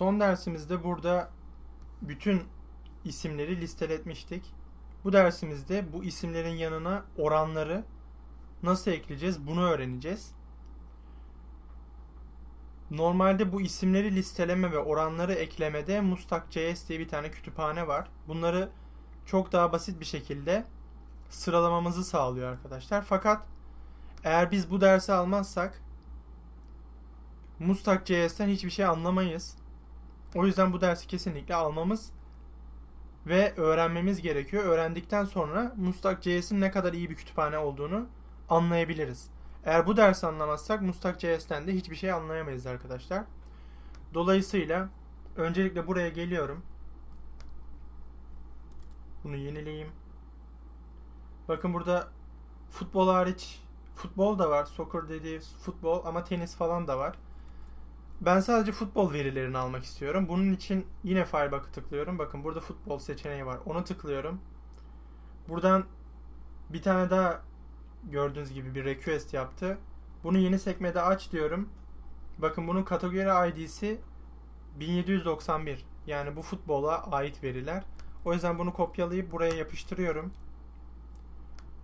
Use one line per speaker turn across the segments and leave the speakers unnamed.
Son dersimizde burada bütün isimleri listeletmiştik. Bu dersimizde bu isimlerin yanına oranları nasıl ekleyeceğiz bunu öğreneceğiz. Normalde bu isimleri listeleme ve oranları eklemede Mustak.js diye bir tane kütüphane var. Bunları çok daha basit bir şekilde sıralamamızı sağlıyor arkadaşlar. Fakat eğer biz bu dersi almazsak Mustak.js'ten hiçbir şey anlamayız. O yüzden bu dersi kesinlikle almamız ve öğrenmemiz gerekiyor. Öğrendikten sonra Mustak.js'in ne kadar iyi bir kütüphane olduğunu anlayabiliriz. Eğer bu dersi anlamazsak Mustak.js'ten de hiçbir şey anlayamayız arkadaşlar. Dolayısıyla öncelikle buraya geliyorum. Bunu yenileyeyim. Bakın burada futbol hariç futbol da var. Soccer dediği futbol ama tenis falan da var. Ben sadece futbol verilerini almak istiyorum. Bunun için yine Firebug'ı tıklıyorum. Bakın burada futbol seçeneği var. Onu tıklıyorum. Buradan bir tane daha gördüğünüz gibi bir request yaptı. Bunu yeni sekmede aç diyorum. Bakın bunun kategori ID'si 1791. Yani bu futbola ait veriler. O yüzden bunu kopyalayıp buraya yapıştırıyorum.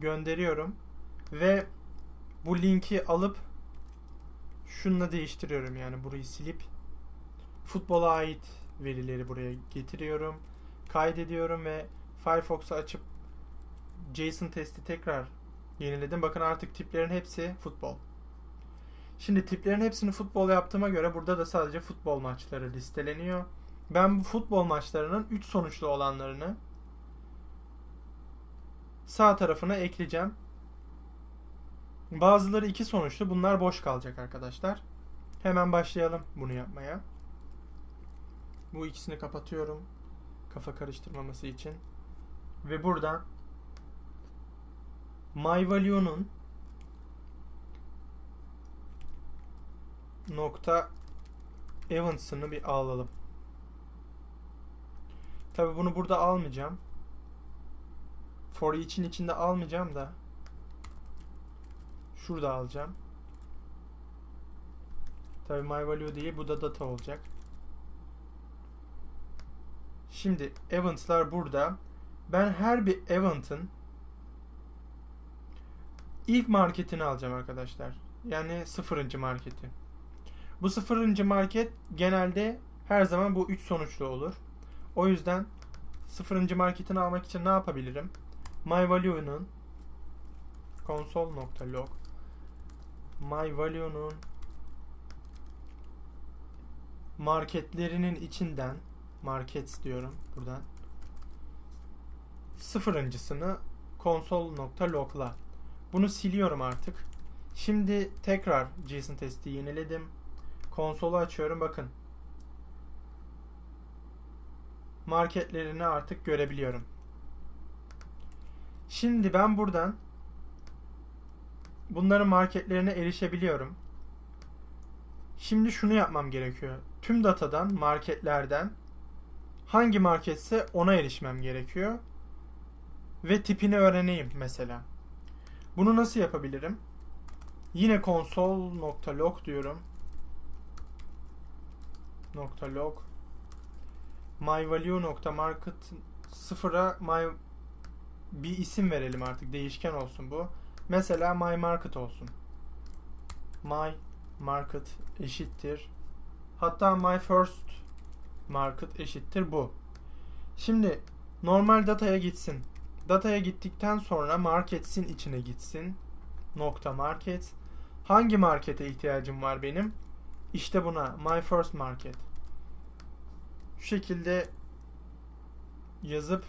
Gönderiyorum. Ve bu linki alıp şununla değiştiriyorum yani burayı silip futbola ait verileri buraya getiriyorum. Kaydediyorum ve Firefox'u açıp JSON testi tekrar yeniledim. Bakın artık tiplerin hepsi futbol. Şimdi tiplerin hepsini futbol yaptığıma göre burada da sadece futbol maçları listeleniyor. Ben bu futbol maçlarının 3 sonuçlu olanlarını sağ tarafına ekleyeceğim. Bazıları iki sonuçlu. Bunlar boş kalacak arkadaşlar. Hemen başlayalım bunu yapmaya. Bu ikisini kapatıyorum. Kafa karıştırmaması için. Ve buradan MyValue'nun nokta events'ını bir alalım. Tabi bunu burada almayacağım. For each'in içinde almayacağım da Şurada alacağım. Tabi my value değil bu da data olacak. Şimdi event'lar burada. Ben her bir event'ın ilk marketini alacağım arkadaşlar. Yani sıfırıncı marketi. Bu sıfırıncı market genelde her zaman bu üç sonuçlu olur. O yüzden sıfırıncı marketini almak için ne yapabilirim? MyValue'nun console.log MyValue'nun marketlerinin içinden markets diyorum buradan sıfırıncısını console.log'la bunu siliyorum artık. Şimdi tekrar JSON testi yeniledim. Konsolu açıyorum bakın. Marketlerini artık görebiliyorum. Şimdi ben buradan bunların marketlerine erişebiliyorum. Şimdi şunu yapmam gerekiyor. Tüm datadan, marketlerden hangi marketse ona erişmem gerekiyor. Ve tipini öğreneyim mesela. Bunu nasıl yapabilirim? Yine console.log diyorum. .log myvalue.market sıfıra my bir isim verelim artık değişken olsun bu. Mesela my market olsun. My market eşittir. Hatta my first market eşittir bu. Şimdi normal dataya gitsin. Dataya gittikten sonra markets'in içine gitsin. Nokta market. Hangi markete ihtiyacım var benim? İşte buna my first market. Şu şekilde yazıp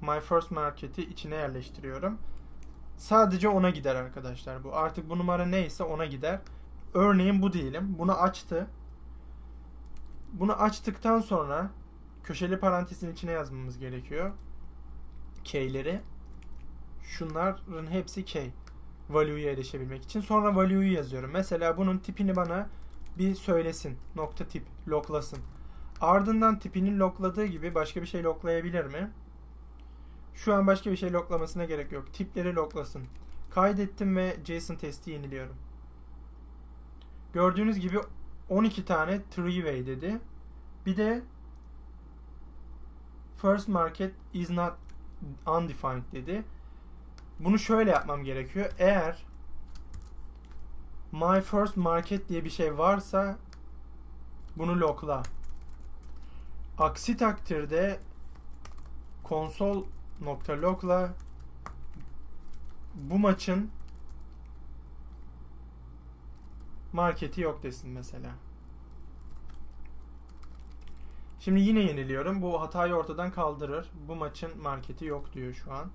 my first market'i içine yerleştiriyorum. Sadece ona gider arkadaşlar bu. Artık bu numara neyse ona gider. Örneğin bu diyelim. Bunu açtı. Bunu açtıktan sonra köşeli parantezin içine yazmamız gerekiyor. K'leri. Şunların hepsi K. Value'ya erişebilmek için. Sonra value'yu yazıyorum. Mesela bunun tipini bana bir söylesin. Nokta tip. Loklasın. Ardından tipinin lokladığı gibi başka bir şey loklayabilir mi? Şu an başka bir şey loklamasına gerek yok. Tipleri loklasın. Kaydettim ve JSON testi yeniliyorum. Gördüğünüz gibi 12 tane three way dedi. Bir de first market is not undefined dedi. Bunu şöyle yapmam gerekiyor. Eğer my first market diye bir şey varsa bunu lockla. Aksi takdirde konsol log'la bu maçın marketi yok desin mesela. Şimdi yine yeniliyorum. Bu hatayı ortadan kaldırır. Bu maçın marketi yok diyor şu an.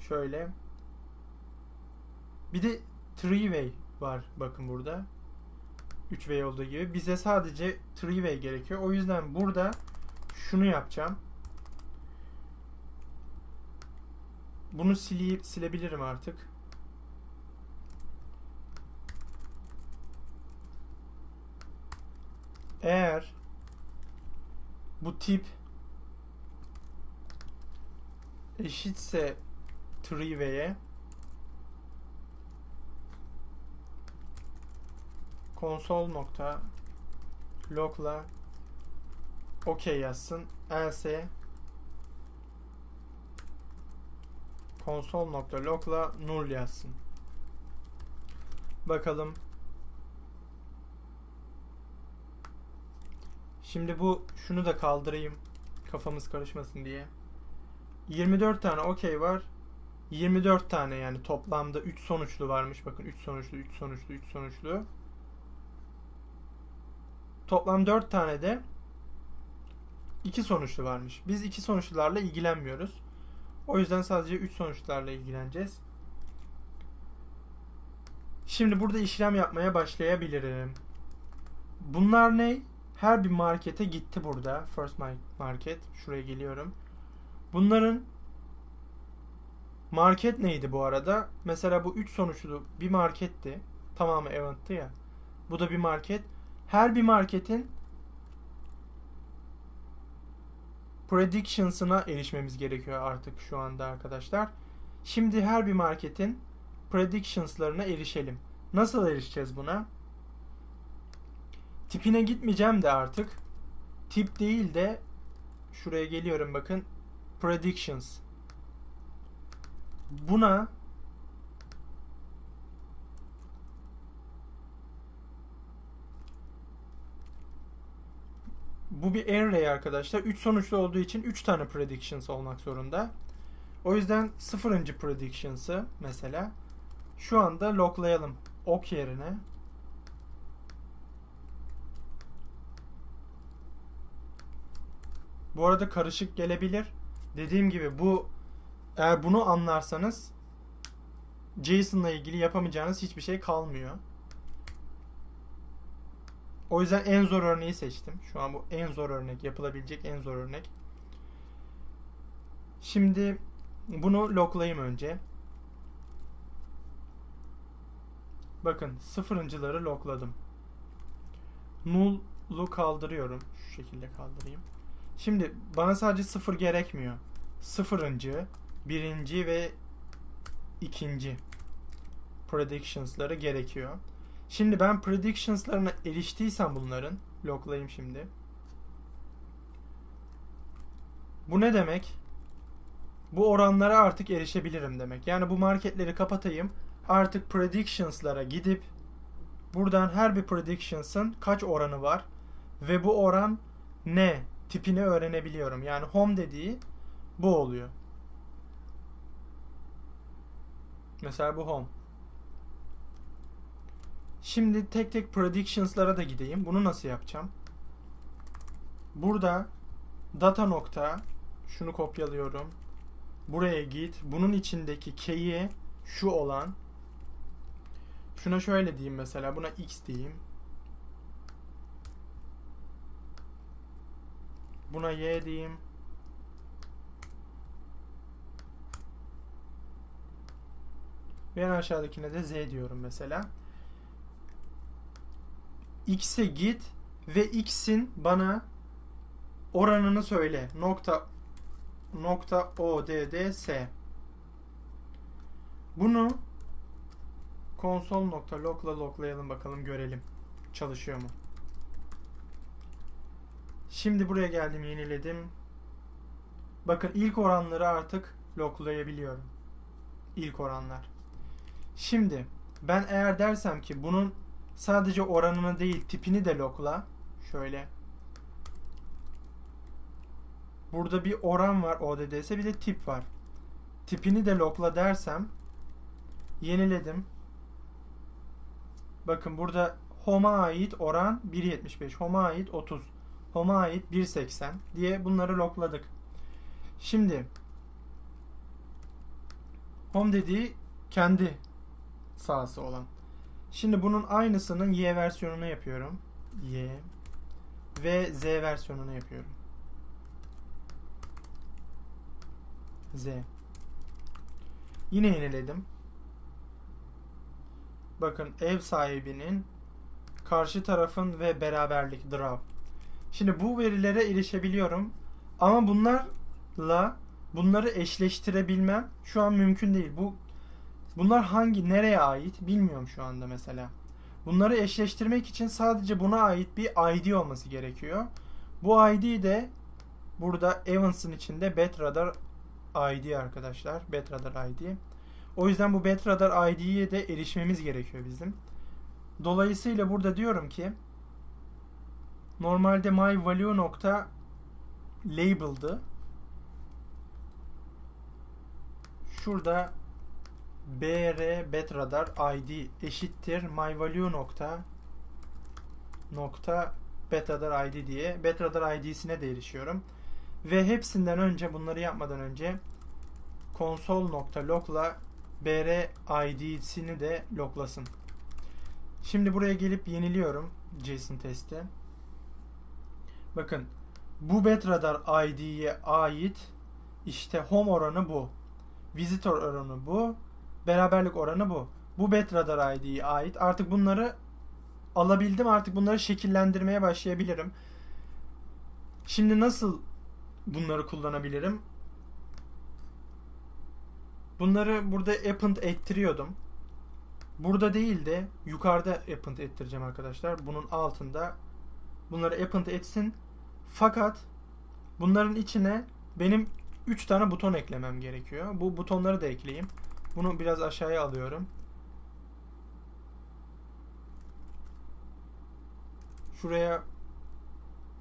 Şöyle. Bir de three way var bakın burada. 3-way olduğu gibi. Bize sadece 3-way gerekiyor. O yüzden burada şunu yapacağım. Bunu sile silebilirim artık. Eğer bu tip eşitse 3-way'e konsol nokta log'la OK yazsın. Else konsol nokta log'la null yazsın. Bakalım. Şimdi bu şunu da kaldırayım. Kafamız karışmasın diye. 24 tane OK var. 24 tane yani toplamda 3 sonuçlu varmış. Bakın 3 sonuçlu, 3 sonuçlu, 3 sonuçlu. Toplam 4 tane de 2 sonuçlu varmış. Biz 2 sonuçlularla ilgilenmiyoruz. O yüzden sadece 3 sonuçlarla ilgileneceğiz. Şimdi burada işlem yapmaya başlayabilirim. Bunlar ne? Her bir markete gitti burada. First market. Şuraya geliyorum. Bunların market neydi bu arada? Mesela bu 3 sonuçlu bir marketti. Tamamı event'tı ya. Bu da bir market. Her bir marketin predictions'ına erişmemiz gerekiyor artık şu anda arkadaşlar. Şimdi her bir marketin predictions'larına erişelim. Nasıl erişeceğiz buna? Tipine gitmeyeceğim de artık. Tip değil de şuraya geliyorum bakın. Predictions. Buna bu bir array arkadaşlar. 3 sonuçlu olduğu için 3 tane predictions olmak zorunda. O yüzden sıfırıncı predictions'ı mesela şu anda loglayalım. Ok yerine Bu arada karışık gelebilir. Dediğim gibi bu eğer bunu anlarsanız JSON'la ilgili yapamayacağınız hiçbir şey kalmıyor. O yüzden en zor örneği seçtim. Şu an bu en zor örnek, yapılabilecek en zor örnek. Şimdi bunu loglayayım önce. Bakın sıfırıncıları logladım. Null'u kaldırıyorum. Şu şekilde kaldırayım. Şimdi bana sadece sıfır gerekmiyor. Sıfırıncı, birinci ve ikinci predictions'ları gerekiyor. Şimdi ben predictions'larına eriştiysem bunların loglayayım şimdi. Bu ne demek? Bu oranlara artık erişebilirim demek. Yani bu marketleri kapatayım. Artık predictions'lara gidip buradan her bir predictions'ın kaç oranı var ve bu oran ne tipini öğrenebiliyorum. Yani home dediği bu oluyor. Mesela bu home. Şimdi tek tek predictions'lara da gideyim. Bunu nasıl yapacağım? Burada data nokta şunu kopyalıyorum. Buraya git. Bunun içindeki key'i şu olan şuna şöyle diyeyim mesela. Buna x diyeyim. Buna y diyeyim. Ve en aşağıdakine de z diyorum mesela. X'e git ve x'in bana oranını söyle. Nokta nokta o d d s. Bunu Console.log'la loglayalım bakalım görelim. Çalışıyor mu? Şimdi buraya geldim yeniledim. Bakın ilk oranları artık loglayabiliyorum. İlk oranlar. Şimdi ben eğer dersem ki bunun sadece oranını değil tipini de logla. Şöyle. Burada bir oran var ODDS bir de tip var. Tipini de logla dersem yeniledim. Bakın burada home'a ait oran 1.75, home'a ait 30, home'a ait 1.80 diye bunları logladık. Şimdi home dediği kendi sahası olan. Şimdi bunun aynısının Y versiyonunu yapıyorum. Y ve Z versiyonunu yapıyorum. Z. Yine yeniledim. Bakın ev sahibinin karşı tarafın ve beraberlik draw. Şimdi bu verilere erişebiliyorum. Ama bunlarla bunları eşleştirebilmem şu an mümkün değil. Bu bunlar hangi nereye ait bilmiyorum şu anda mesela. Bunları eşleştirmek için sadece buna ait bir ID olması gerekiyor. Bu ID de burada Evans'ın içinde Betradar ID arkadaşlar. Betradar ID. O yüzden bu Betradar ID'ye de erişmemiz gerekiyor bizim. Dolayısıyla burada diyorum ki normalde myvalue nokta label'dı. Şurada br betradar id eşittir myvalue nokta nokta betradar id diye betradar id'sine de erişiyorum. Ve hepsinden önce bunları yapmadan önce console.log'la br id'sini de loglasın. Şimdi buraya gelip yeniliyorum JSON testi. Bakın bu betradar id'ye ait işte home oranı bu. Visitor oranı bu. Beraberlik oranı bu. Bu betradar id'ye ait. Artık bunları alabildim. Artık bunları şekillendirmeye başlayabilirim. Şimdi nasıl bunları kullanabilirim? Bunları burada append ettiriyordum. Burada değil de yukarıda append ettireceğim arkadaşlar. Bunun altında bunları append etsin. Fakat bunların içine benim 3 tane buton eklemem gerekiyor. Bu butonları da ekleyeyim. Bunu biraz aşağıya alıyorum. Şuraya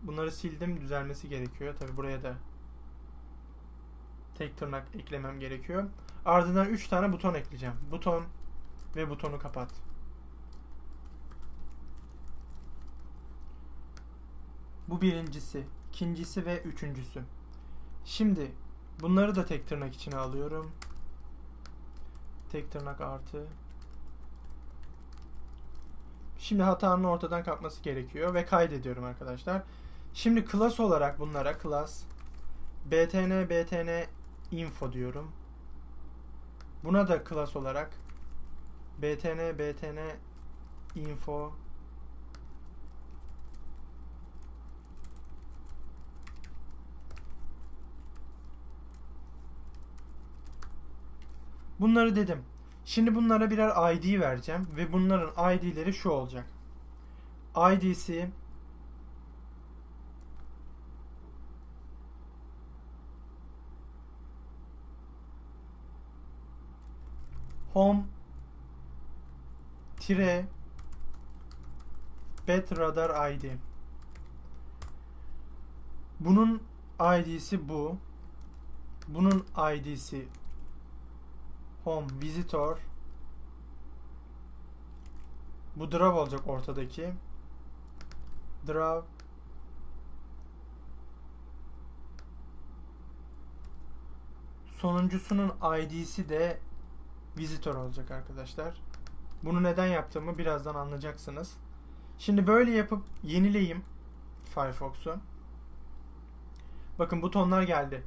bunları sildim düzelmesi gerekiyor. Tabi buraya da tek tırnak eklemem gerekiyor. Ardından 3 tane buton ekleyeceğim. Buton ve butonu kapat. Bu birincisi, ikincisi ve üçüncüsü. Şimdi bunları da tek tırnak içine alıyorum. Tek tırnak artı. Şimdi hatanın ortadan kalkması gerekiyor ve kaydediyorum arkadaşlar. Şimdi class olarak bunlara class btn btn info diyorum. Buna da class olarak btn btn info Bunları dedim. Şimdi bunlara birer ID vereceğim ve bunların ID'leri şu olacak. ID'si home tire bet radar ID. Bunun ID'si bu. Bunun ID'si home visitor bu draw olacak ortadaki draw sonuncusunun ID'si de visitor olacak arkadaşlar. Bunu neden yaptığımı birazdan anlayacaksınız. Şimdi böyle yapıp yenileyim Firefox'u. Bakın butonlar geldi.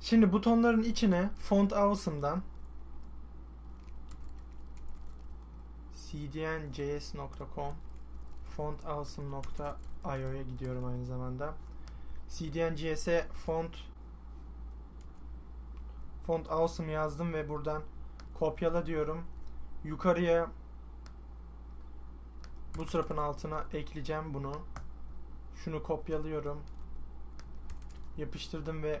Şimdi butonların içine Font Awesome'dan cdnjs.com fontawesome.io'ya gidiyorum aynı zamanda. cdnjs'e font font awesome yazdım ve buradan kopyala diyorum. Yukarıya Bootstrap'ın altına ekleyeceğim bunu. Şunu kopyalıyorum. Yapıştırdım ve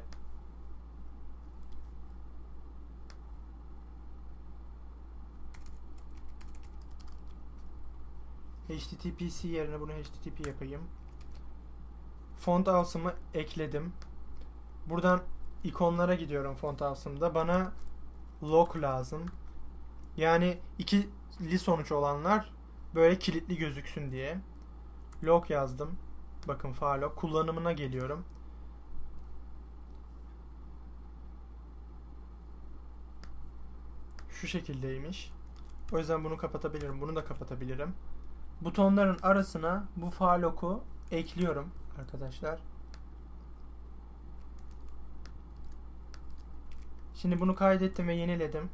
HTTPC yerine bunu HTTP yapayım. Font awesom'ı ekledim. Buradan ikonlara gidiyorum font awesom'da. Bana lock lazım. Yani ikili sonuç olanlar böyle kilitli gözüksün diye. Lock yazdım. Bakın lock. Kullanımına geliyorum. Şu şekildeymiş. O yüzden bunu kapatabilirim. Bunu da kapatabilirim. Butonların arasına bu file lock'u ekliyorum arkadaşlar. Şimdi bunu kaydettim ve yeniledim.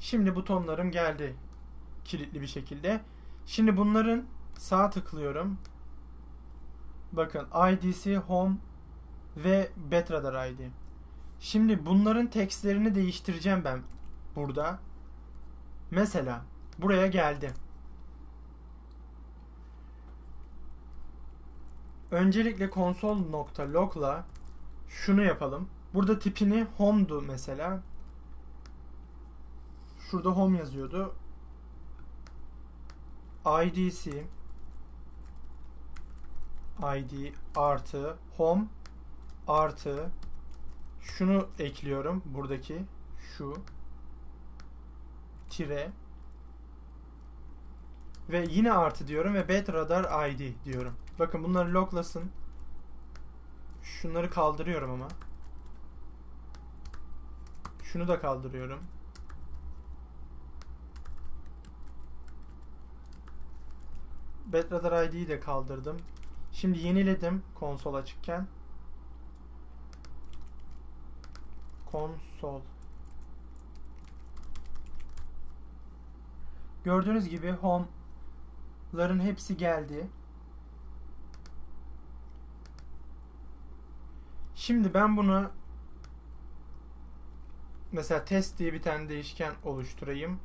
Şimdi butonlarım geldi kilitli bir şekilde. Şimdi bunların sağ tıklıyorum. Bakın IDC Home ve Betradar ID. Şimdi bunların tekstlerini değiştireceğim ben burada. Mesela buraya geldim. Öncelikle console.log'la şunu yapalım. Burada tipini home'du mesela. Şurada home yazıyordu. IDC ID artı home artı şunu ekliyorum buradaki şu tire ve yine artı diyorum ve bet radar id diyorum. Bakın bunları loglasın. Şunları kaldırıyorum ama. Şunu da kaldırıyorum. Betradar ID'yi de kaldırdım. Şimdi yeniledim konsol açıkken. Konsol. Gördüğünüz gibi home'ların hepsi geldi. Şimdi ben bunu mesela test diye bir tane değişken oluşturayım.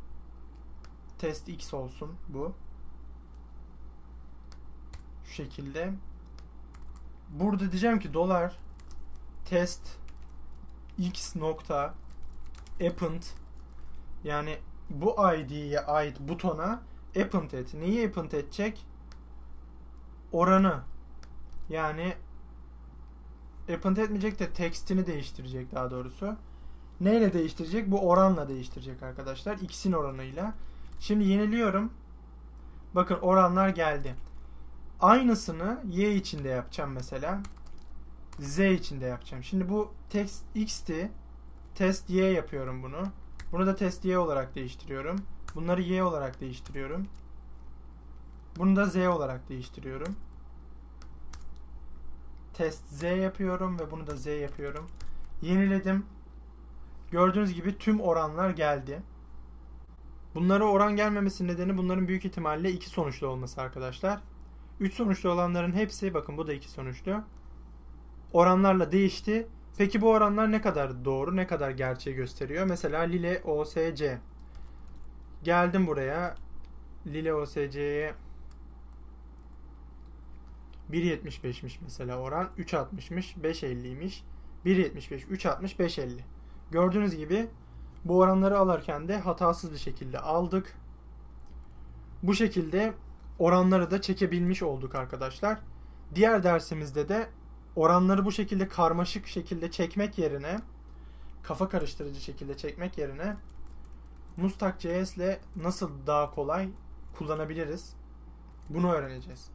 Test x olsun bu. Şu şekilde. Burada diyeceğim ki dolar test x nokta append yani bu id'ye ait butona append et. Neyi append edecek? Oranı. Yani append etmeyecek de tekstini değiştirecek daha doğrusu. Neyle değiştirecek? Bu oranla değiştirecek arkadaşlar. X'in oranıyla. Şimdi yeniliyorum. Bakın oranlar geldi. Aynısını y içinde yapacağım mesela. Z içinde yapacağım. Şimdi bu text x'ti. Test y yapıyorum bunu. Bunu da test y olarak değiştiriyorum. Bunları y olarak değiştiriyorum. Bunu da z olarak değiştiriyorum. Test z yapıyorum ve bunu da z yapıyorum. Yeniledim. Gördüğünüz gibi tüm oranlar geldi. Bunlara oran gelmemesinin nedeni bunların büyük ihtimalle iki sonuçlu olması arkadaşlar. 3 sonuçlu olanların hepsi bakın bu da 2 sonuçlu. Oranlarla değişti. Peki bu oranlar ne kadar doğru, ne kadar gerçeği gösteriyor? Mesela Lile OSC. Geldim buraya. Lile OSC'ye 1.75'miş mesela oran. 3.60'mış, 5.50'ymiş. 1.75, 3.60, 5.50. Gördüğünüz gibi bu oranları alırken de hatasız bir şekilde aldık. Bu şekilde oranları da çekebilmiş olduk arkadaşlar. Diğer dersimizde de oranları bu şekilde karmaşık şekilde çekmek yerine kafa karıştırıcı şekilde çekmek yerine Mustak.js ile nasıl daha kolay kullanabiliriz? Bunu öğreneceğiz.